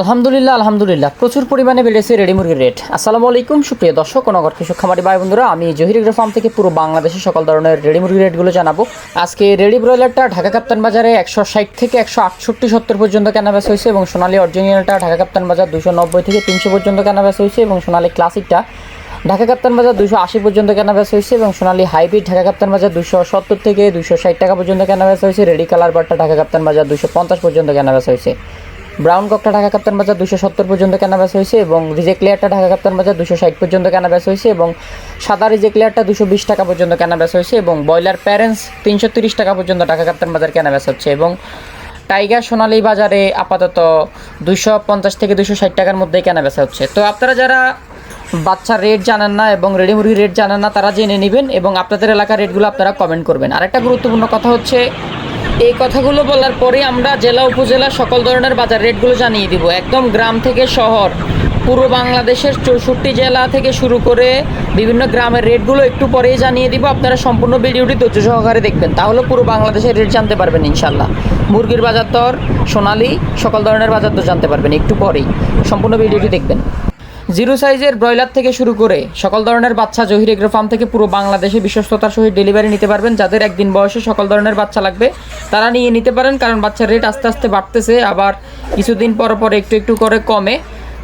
আলহামদুলিল্লাহ আলহামদুলিল্লাহ। প্রচুর পরিমাণে বেড়েছে রেডি মুরগির রেট। আসসালামু আলাইকুম, সুপ্রিয় দর্শক ও নগর কৃষক খামারি ভাই বন্ধুরা আমি জহির ফার্ম থেকে পুরো বাংলাদেশের সকল ধরনের রেডি মুরগির রেটগুলো জানাব। আজকে রেডি ব্রয়লারটা ঢাকা কাপ্তান বাজারে একশো ষাট থেকে একশো আটষট্টি সত্তর পর্যন্ত কেনাবেচা হয়েছে এবং সোনালী অরিজিনালটা ঢাকা কাপ্তান বাজার দুশো নব্বই থেকে তিনশো পর্যন্ত কেনাবেচা হয়েছে এবং সোনালী ক্লাসিকটা ঢাকা কাপ্তান বাজার দুশো আশি পর্যন্ত কেনাবেচা হয়েছে এবং সোনালী হাইব্রিড ঢাকা কাপ্তান বাজার দুশো সত্তর থেকে দুশো ষাট টাকা পর্যন্ত কেনাবেচা হয়েছে। রেডি কালার বারটা ঢাকা কাপ্তান বাজার দুশো পঞ্চাশ পর্যন্ত কেনাবেচা হয়েছে। ব্রাউন ককটা ঢাকা কাপ্তান বাজার দুশো সত্তর পর্যন্ত কেনাবেচা হয়েছে এবং রিজেক্ট লেয়ারটা ঢাকা কাপ্তান বাজার দুশো ষাট পর্যন্ত কেনাবেচা হয়েছে এবং সাদা রিজেক্ট লেয়ারটা দুশো বিশ টাকা পর্যন্ত কেনাবেচা হয়েছে এবং ব্রয়লার প্যারেন্টস তিনশো তিরিশ টাকা পর্যন্ত ঢাকা কাপ্তান বাজার কেনাবেচা হচ্ছে এবং টাইগার সোনালী বাজারে আপাতত দুশো পঞ্চাশ থেকে দুশো ষাট টাকার মধ্যেই কেনাবেচা হচ্ছে। তো আপনারা যারা বাচ্চার রেট জানেন না এবং রেডি মুরগির রেট জানেন না, তারা জেনে নেবেন এবং আপনাদের এলাকার রেটগুলো আপনারা কমেন্ট করবেন। আরেকটা গুরুত্বপূর্ণ কথা হচ্ছে এই কথাগুলো বলার পরে আমরা জেলা, উপজেলা সকল ধরনের বাজার রেটগুলো জানিয়ে দিব। একদম গ্রাম থেকে শহর, পুরো বাংলাদেশের চৌষট্টি জেলা থেকে শুরু করে বিভিন্ন গ্রামের রেটগুলো একটু পরেই জানিয়ে দিব। আপনারা সম্পূর্ণ ভিডিওটি ধৈর্য সহকারে দেখবেন। তাহলে পুরো বাংলাদেশের রেট জানতে পারবেন ইনশাল্লাহ মুরগির বাজার দর, সোনালি, সকল ধরনের বাজার দর জানতে পারবেন একটু পরেই। সম্পূর্ণ ভিডিওটি দেখবেন। জিরো সাইজের ব্রয়লার থেকে শুরু করে সকল ধরনের বাচ্চা জহির এগ্রো ফার্ম থেকে পুরো বাংলাদেশে বিশ্বস্ততার সহিত ডেলিভারি নিতে পারবেন। যাদের একদিন বয়সে সকল ধরনের বাচ্চা লাগবে, তারা নিয়ে নিতে পারেন, কারণ বাচ্চার রেট আস্তে আস্তে বাড়তেছে, আবার কিছুদিন পর পর একটু একটু করে কমে।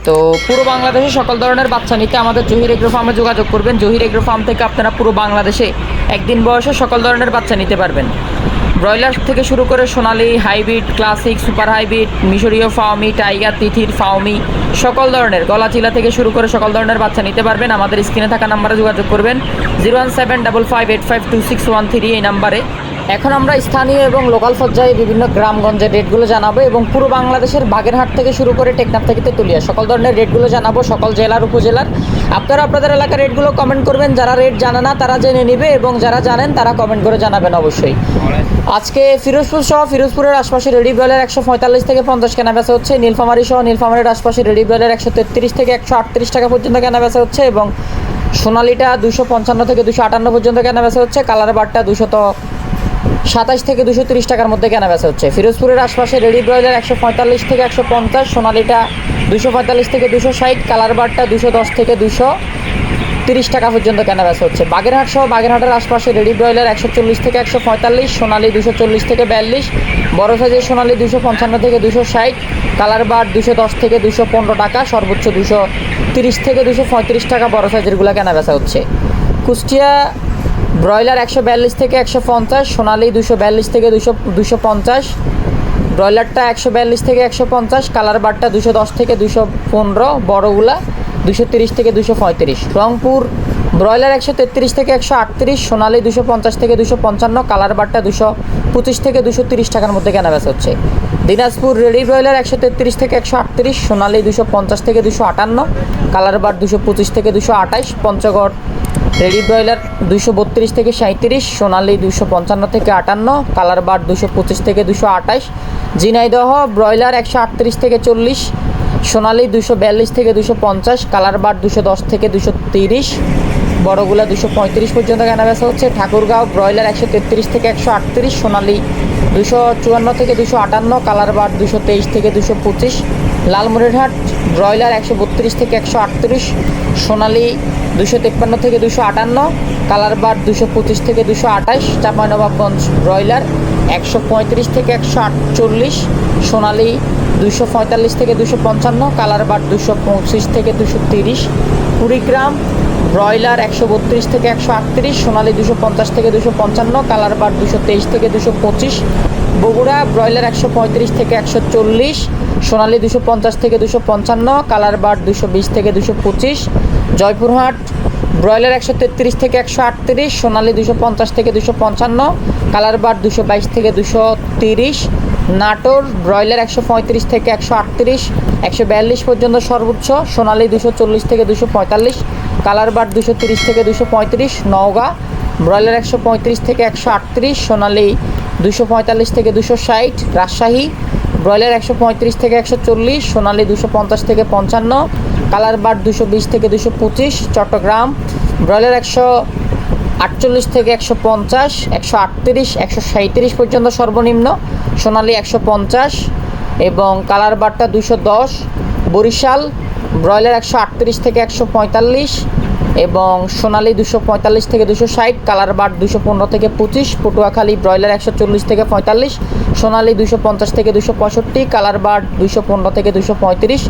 তো পুরো বাংলাদেশে সকল ধরনের বাচ্চা নিতে আমাদের জহির এগ্রো ফার্মে যোগাযোগ করবেন। জহির এগ্রো ফার্ম থেকে আপনারা পুরো বাংলাদেশে একদিন বয়সে সকল ধরনের বাচ্চা নিতে পারবেন। ব্রয়লার থেকে শুরু করে Sonali hybrid, classic, super hybrid, মিশরীয় ফাউমি টাইগার, তিথির ফাউমি সকল ধরনের, গলাচিলা থেকে শুরু করে সকল ধরনের বাচ্চা নিতে পারবেন। আমাদের স্ক্রিনে থাকা নাম্বারে যোগাযোগ করবেন। Zero one seven double five eight five two six one three এই নাম্বারে। এখন আমরা স্থানীয় এবং লোকাল পর্যায়ে বিভিন্ন গ্রামগঞ্জের রেটগুলো জানাব এবং পুরো বাংলাদেশের বাগেরহাট থেকে শুরু করে টেকনাফ থেকে তেতুলিয়া সকল ধরনের রেটগুলো জানাব সকল জেলার, উপজেলার। আপনারা আপনাদের এলাকার রেটগুলো কমেন্ট করবেন। যারা রেট জানে না, তারা জেনে নেবে এবং যারা জানেন, তারা কমেন্ট করে জানাবেন অবশ্যই। আজকে ফিরোজপুর সহ ফিরোজপুরের আশপাশে রেডি ব্রয়লার একশো পঁয়তাল্লিশ থেকে পঞ্চাশ কেনা বেচা হচ্ছে। নীলফামারি সহ নীলফামারির আশপাশে রেডি ব্রয়লার একশো তেত্রিশ থেকে একশো আটত্রিশ টাকা পর্যন্ত কেনা বেচা হচ্ছে এবং সোনালিটা দুশো পঞ্চান্ন থেকে দুশো আটান্ন পর্যন্ত কেনা বেচা হচ্ছে। কালার বারটা দুশো সাতাশ থেকে দুশো তিরিশ টাকার মধ্যে কেনা বেচা হচ্ছে। ফিরোজপুরের আশপাশে রেডি ব্রয়লার একশো পঁয়তাল্লিশ থেকে একশো পঞ্চাশ, সোনালিটা দুশো পঁয়তাল্লিশ থেকে দুশো ষাট কালার বারটা দুশো দশ থেকে দুশো। তিরিশ টাকা পর্যন্ত কেনা বেচা হচ্ছে। বাগেরহাট সহ বাগেরহাটের আশপাশে রেডি ব্রয়লার একশো চল্লিশ থেকে একশো পঁয়তাল্লিশ, সোনালি দুশো চল্লিশ থেকে বিয়াল্লিশ, বড় সাইজের সোনালি দুশো পঞ্চান্ন থেকে দুশো ষাট, কালার বার দুশো দশ থেকে দুশো পনেরো টাকা, সর্বোচ্চ দুশো তিরিশ থেকে দুশো পঁয়ত্রিশ টাকা বড় সাইজেরগুলো কেনা বেচা হচ্ছে। কুষ্টিয়া ব্রয়লার একশো বিয়াল্লিশ থেকে একশো পঞ্চাশ, সোনালি দুশো বিয়াল্লিশ থেকে দুশো দুশো পঞ্চাশ, ব্রয়লারটা একশো বিয়াল্লিশ থেকে একশো পঞ্চাশ, কালার বারটা দুশো দশ থেকে দুশো পনেরো, বড়গুলা দুশো তিরিশ থেকে দুশো পঁয়ত্রিশ। রংপুর, ব্রয়লার একশো তেত্রিশ থেকে একশো আটত্রিশ, সোনালি দুশো পঞ্চাশ থেকে দুশো পঞ্চান্ন, কালার বারটা দুশো পঁচিশ থেকে দুশো তিরিশ টাকার মধ্যে কেনা বেচা হচ্ছে। দিনাজপুর রেডি ব্রয়লার একশো তেত্রিশ থেকে একশো আটত্রিশ, সোনালি দুশো পঞ্চাশ থেকে দুশো আটান্ন, কালার বার দুশো পঁচিশ থেকে দুশো আঠাশ পঞ্চগড় রেডি ব্রয়লার দুশো বত্রিশ থেকে সাঁত্রিশ সোনালি দুশো পঞ্চান্ন থেকে আটান্ন, কালার বার দুশো পঁচিশ থেকে দুশো আঠাশ ঝিনাইদহ ব্রয়লার একশো আটত্রিশ থেকে চল্লিশ সোনালি দুশো বিয়াল্লিশ থেকে দুশো পঞ্চাশ কালার বার দুশো দশ থেকে দুশো তিরিশ, বড়গুলা দুশো পঁয়ত্রিশ পর্যন্ত কেনা বেচা হচ্ছে। ঠাকুরগাঁও ব্রয়লার একশো তেত্রিশ থেকে একশো আটত্রিশ, সোনালি দুশো চুয়ান্ন থেকে দুশো আটান্ন কালার বার দুশো তেইশ থেকে দুশো পঁচিশ লালমনিরহাট ব্রয়লার একশো বত্রিশ থেকে একশো আটত্রিশ, সোনালি দুশো তেপ্পান্ন থেকে দুশো আটান্ন কালার বার দুশো পঁচিশ থেকে দুশো আঠাশ চাঁপাইনবাবগঞ্জ ব্রয়লার একশো পঁয়ত্রিশ থেকে একশো আটচল্লিশ, সোনালি দুশো পঁয়তাল্লিশ থেকে দুশো পঞ্চান্ন, কালার বার দুশো পঁচিশ থেকে দুশো তিরিশ, কুড়িগ্রাম, ব্রয়লার একশো বত্রিশ থেকে একশো আটত্রিশ, সোনালি দুশো পঞ্চাশ থেকে দুশো পঞ্চান্ন, কালার বার দুশো তেইশ থেকে দুশো পঁচিশ, বগুড়া ব্রয়লার একশো পঁয়ত্রিশ থেকে একশো চল্লিশ, সোনালি দুশো পঞ্চাশ থেকে দুশো পঞ্চান্ন, কালার বার দুশো বিশ থেকে দুশো পঁচিশ, জয়পুরহাট ব্রয়লার একশো তেত্রিশ থেকে একশো আটত্রিশ, সোনালি দুশো পঞ্চাশ থেকে দুশো পঞ্চান্ন কালার বার দুশো বাইশ থেকে দুশো তিরিশ, নাটোর ব্রয়লার একশো পঁয়ত্রিশ থেকে একশো আটত্রিশ, একশো বিয়াল্লিশ পর্যন্ত সর্বোচ্চ, সোনালি দুশো চল্লিশ থেকে দুশো পঁয়তাল্লিশ কালার বার দুশো তিরিশ থেকে দুশো পঁয়ত্রিশ, নওগাঁ ব্রয়লার একশো পঁয়ত্রিশ থেকে একশো আটত্রিশ, সোনালি দুশো পঁয়তাল্লিশ থেকে দুশো ষাট, রাজশাহী ব্রয়লার একশো পঁয়ত্রিশ থেকে একশো চল্লিশ, সোনালি দুশো পঞ্চাশ থেকে পঞ্চান্ন কালার বার দুশো বিশ থেকে দুশো পঁচিশ, চট্টগ্রাম। ব্রয়লার একশো আটচল্লিশ থেকে একশো পঞ্চাশ, একশো আটত্রিশ, একশো সাঁত্রিশ পর্যন্ত সর্বনিম্ন, সোনালি একশো পঞ্চাশ এবং কালার বারটা দুশো দশ, বরিশাল ব্রয়লার একশো আটত্রিশ থেকে একশো পঁয়তাল্লিশ এবং সোনালি দুশো পঁয়তাল্লিশ থেকে দুশো ষাট, কালার বার্ড দুশো পনেরো থেকে পঁচিশ, পটুয়াখালী ব্রয়লার একশো চল্লিশ থেকে পঁয়তাল্লিশ, সোনালি দুশো পঞ্চাশ থেকে দুশো পঁয়ষট্টি, কালার বার্ড দুশো পনেরো থেকে দুশো পঁয়ত্রিশ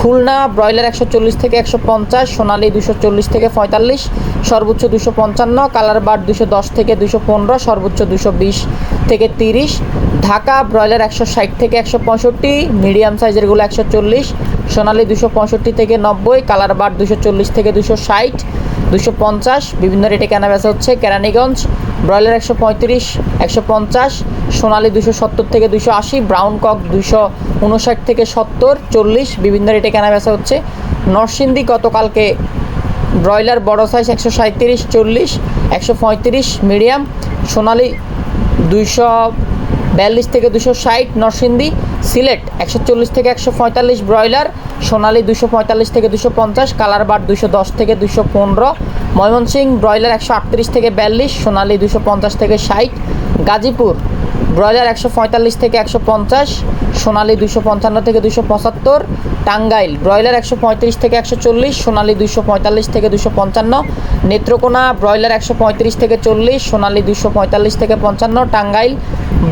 খুলনা, ব্রয়লার একশো চল্লিশ থেকে একশো পঞ্চাশ, সোনালি দুশো চল্লিশ থেকে পঁয়তাল্লিশ, সর্বোচ্চ দুশো পঞ্চান্ন কালার বার্ড দুশো দশ থেকে দুশো পনেরো, সর্বোচ্চ দুশো বিশ থেকে তিরিশ, ঢাকা ব্রয়লার একশো ষাট থেকে একশো পঁয়ষট্টি, মিডিয়াম সাইজেরগুলো একশো চল্লিশ, সোনালি দুশো পঁয়ষট্টি থেকে নব্বই কালার বার দুশো চল্লিশ থেকে দুশো ষাট, দুশো পঞ্চাশ, বিভিন্ন রেটে কেনা বেচা হচ্ছে কেরানীগঞ্জ, ব্রয়লার একশো পঁয়ত্রিশ, একশো পঞ্চাশ, সোনালি দুশো সত্তর থেকে দুশো আশি, ব্রাউন কক দুশো উনষাট থেকে সত্তর, চল্লিশ, বিভিন্ন রেটে কেনা বেচা হচ্ছে। নরসিংদী গতকালকে ব্রয়লার বড় সাইজ একশো সাঁত্রিশ চল্লিশ, একশো পঁয়ত্রিশ মিডিয়াম সোনালি দুইশো বিয়াল্লিশ থেকে দুশো ষাট, নরসিংদী সিলেট একশো চল্লিশ থেকে একশো পঁয়তাল্লিশ ব্রয়লার, সোনালি দুশো পঁয়তাল্লিশ থেকে দুশো পঞ্চাশ কালার বার দুশো দশ থেকে দুশো পনেরো ময়মনসিং ব্রয়লার একশো আটত্রিশ থেকে বিয়াল্লিশ, সোনালি দুশো পঞ্চাশ থেকে ষাট, গাজীপুর ব্রয়লার একশো পঁয়তাল্লিশ থেকে একশো পঞ্চাশ, সোনালি দুশো পঞ্চান্ন থেকে দুশো পঁচাত্তর, টাঙ্গাইল ব্রয়লার একশো পঁয়ত্রিশ থেকে একশো চল্লিশ, সোনালি দুশো পঁয়তাল্লিশ থেকে দুশো পঞ্চান্ন, নেত্রকোনা ব্রয়লার একশো পঁয়ত্রিশ থেকে চল্লিশ, সোনালি দুশো পঁয়তাল্লিশ থেকে পঞ্চান্ন, টাঙ্গাইল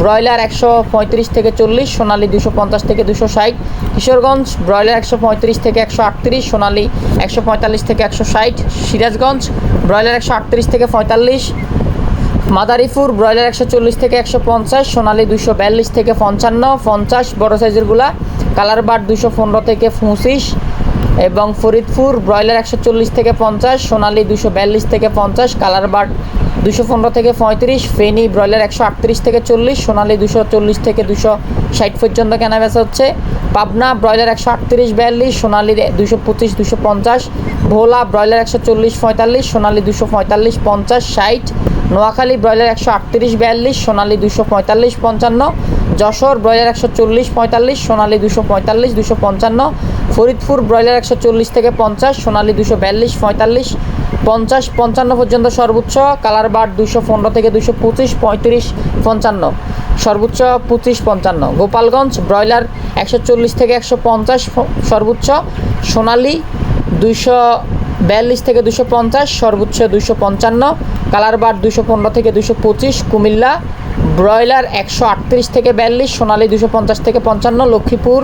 ব্রয়লার একশো পঁয়ত্রিশ থেকে চল্লিশ, সোনালি দুশো পঞ্চাশ থেকে দুশো ষাট, কিশোরগঞ্জ ব্রয়লার একশো পঁয়ত্রিশ থেকে একশো আটত্রিশ, সোনালি একশো পঁয়তাল্লিশ থেকে একশো ষাট, সিরাজগঞ্জ ব্রয়লার একশো আটত্রিশ থেকে পঁয়তাল্লিশ মাদারীপুর ব্রয়লার একশো চল্লিশ থেকে একশো পঞ্চাশ, সোনালি দুশো বিয়াল্লিশ থেকে পঞ্চান্ন, পঞ্চাশ, বড় সাইজেরগুলা কালার বার দুশো পনেরো থেকে পঁচিশ এবং ফরিদপুর ব্রয়লার একশো চল্লিশ থেকে পঞ্চাশ, সোনালি দুশো বিয়াল্লিশ থেকে পঞ্চাশ, কালার বার দুশো পনেরো থেকে পঁয়ত্রিশ, ফেনি ব্রয়লার একশো আটত্রিশ থেকে চল্লিশ, সোনালি দুশো চল্লিশ থেকে দুশো ষাট পর্যন্ত কেনা বেচা হচ্ছে। পাবনা ব্রয়লার একশো আটত্রিশ বিয়াল্লিশ, সোনালি দুশো পঁচিশ দুশো পঞ্চাশ, ভোলা ব্রয়লার একশো চল্লিশ পঁয়তাল্লিশ, সোনালি দুশো পঁয়তাল্লিশ, পঞ্চাশ, ষাট নোয়াখালী ব্রয়লার একশো আটত্রিশ, বিয়াল্লিশ, সোনালি দুশো পঁয়তাল্লিশ, পঞ্চান্ন, যশোর ব্রয়লার একশো চল্লিশ, পঁয়তাল্লিশ, সোনালি দুশো পঁয়তাল্লিশ দুশো পঞ্চান্ন, ফরিদপুর ব্রয়লার একশো চল্লিশ থেকে পঞ্চাশ, সোনালি দুশো বিয়াল্লিশ, পঁয়তাল্লিশ, পঞ্চাশ, পঞ্চান্ন পর্যন্ত সর্বোচ্চ কালার বার দুশো পনেরো থেকে দুশো পঁচিশ, পঁয়ত্রিশ, পঞ্চান্ন, সর্বোচ্চ পঁচিশ, পঞ্চান্ন, গোপালগঞ্জ ব্রয়লার একশো চল্লিশ থেকে একশো পঞ্চাশ, সর্বোচ্চ, সোনালি দুইশো বিয়াল্লিশ থেকে দুশো পঞ্চাশ, সর্বোচ্চ দুশো পঞ্চান্ন কালার বার দুশো পনেরো থেকে দুশো পঁচিশ, কুমিল্লা, ব্রয়লার একশো আটত্রিশ থেকে বিয়াল্লিশ, সোনালি দুশো পঞ্চাশ থেকে পঞ্চান্ন, লক্ষ্মীপুর।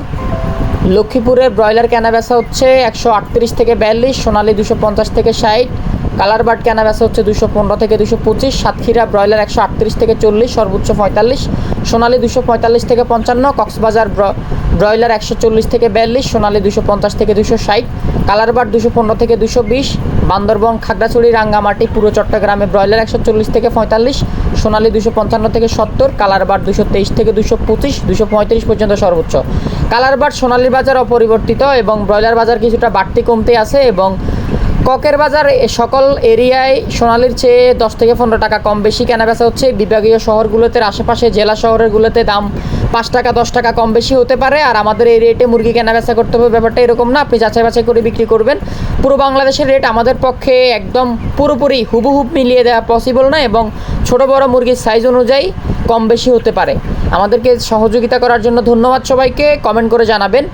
লক্ষ্মীপুরের ব্রয়লার কেনা বেচা হচ্ছে একশো আটত্রিশ থেকে বিয়াল্লিশ, সোনালি দুশো পঞ্চাশ থেকে ষাট কালার বার্ড কেনা বেচা হচ্ছে দুশো পনেরো থেকে দুশো পঁচিশ, সাতক্ষীরা ব্রয়লার একশো আটত্রিশ থেকে চল্লিশ, সর্বোচ্চ পঁয়তাল্লিশ, সোনালি দুশো পঁয়তাল্লিশ থেকে পঞ্চান্ন, কক্সবাজার ব্র- ব্রয়লার একশো চল্লিশ থেকে বিয়াল্লিশ, সোনালি দুশো পঞ্চাশ থেকে দুশো ষাট, কালার বার্ড দুশো পনেরো থেকে দুশো বিশ, বান্দরবন, খাগড়াছড়ি, রাঙ্গামাটি, পুরো চট্টগ্রামে ব্রয়লার একশো চল্লিশ থেকে পঁয়তাল্লিশ, সোনালি দুশো পঞ্চান্ন থেকে সত্তর, কালার বার্ড দুশো তেইশ থেকে দুশো পঁচিশ দুশো পঁয়ত্রিশ পর্যন্ত সর্বোচ্চ। কালার বার্ড সোনালির বাজার অপরিবর্তিত এবং ব্রয়লার বাজার কিছুটা বাড়তি কমতে আছে এবং ককের বাজার সকল এরিয়ায় সোনালির চেয়ে দশ থেকে পনেরো টাকা কম বেশি কেনা বেচা হচ্ছে। বিভাগীয় শহরগুলোতে আশেপাশে জেলা শহরেরগুলোতে দাম পাঁচ টাকা, দশ টাকা কম বেশি হতে পারে। আর আমাদের এই রেটে মুরগি কেনা বেচা করতে হবে, ব্যাপারটা এরকম না। আপনি যাচাই বাছাই করে বিক্রি করবেন। পুরো বাংলাদেশের রেট আমাদের পক্ষে একদম পুরোপুরি হুবহুব মিলিয়ে দেওয়া পসিবল না এবং ছোট বড় মুরগির সাইজ অনুযায়ী কম বেশি হতে পারে। আমাদেরকে সহযোগিতা করার জন্য ধন্যবাদ সবাইকে। কমেন্ট করে জানাবেন।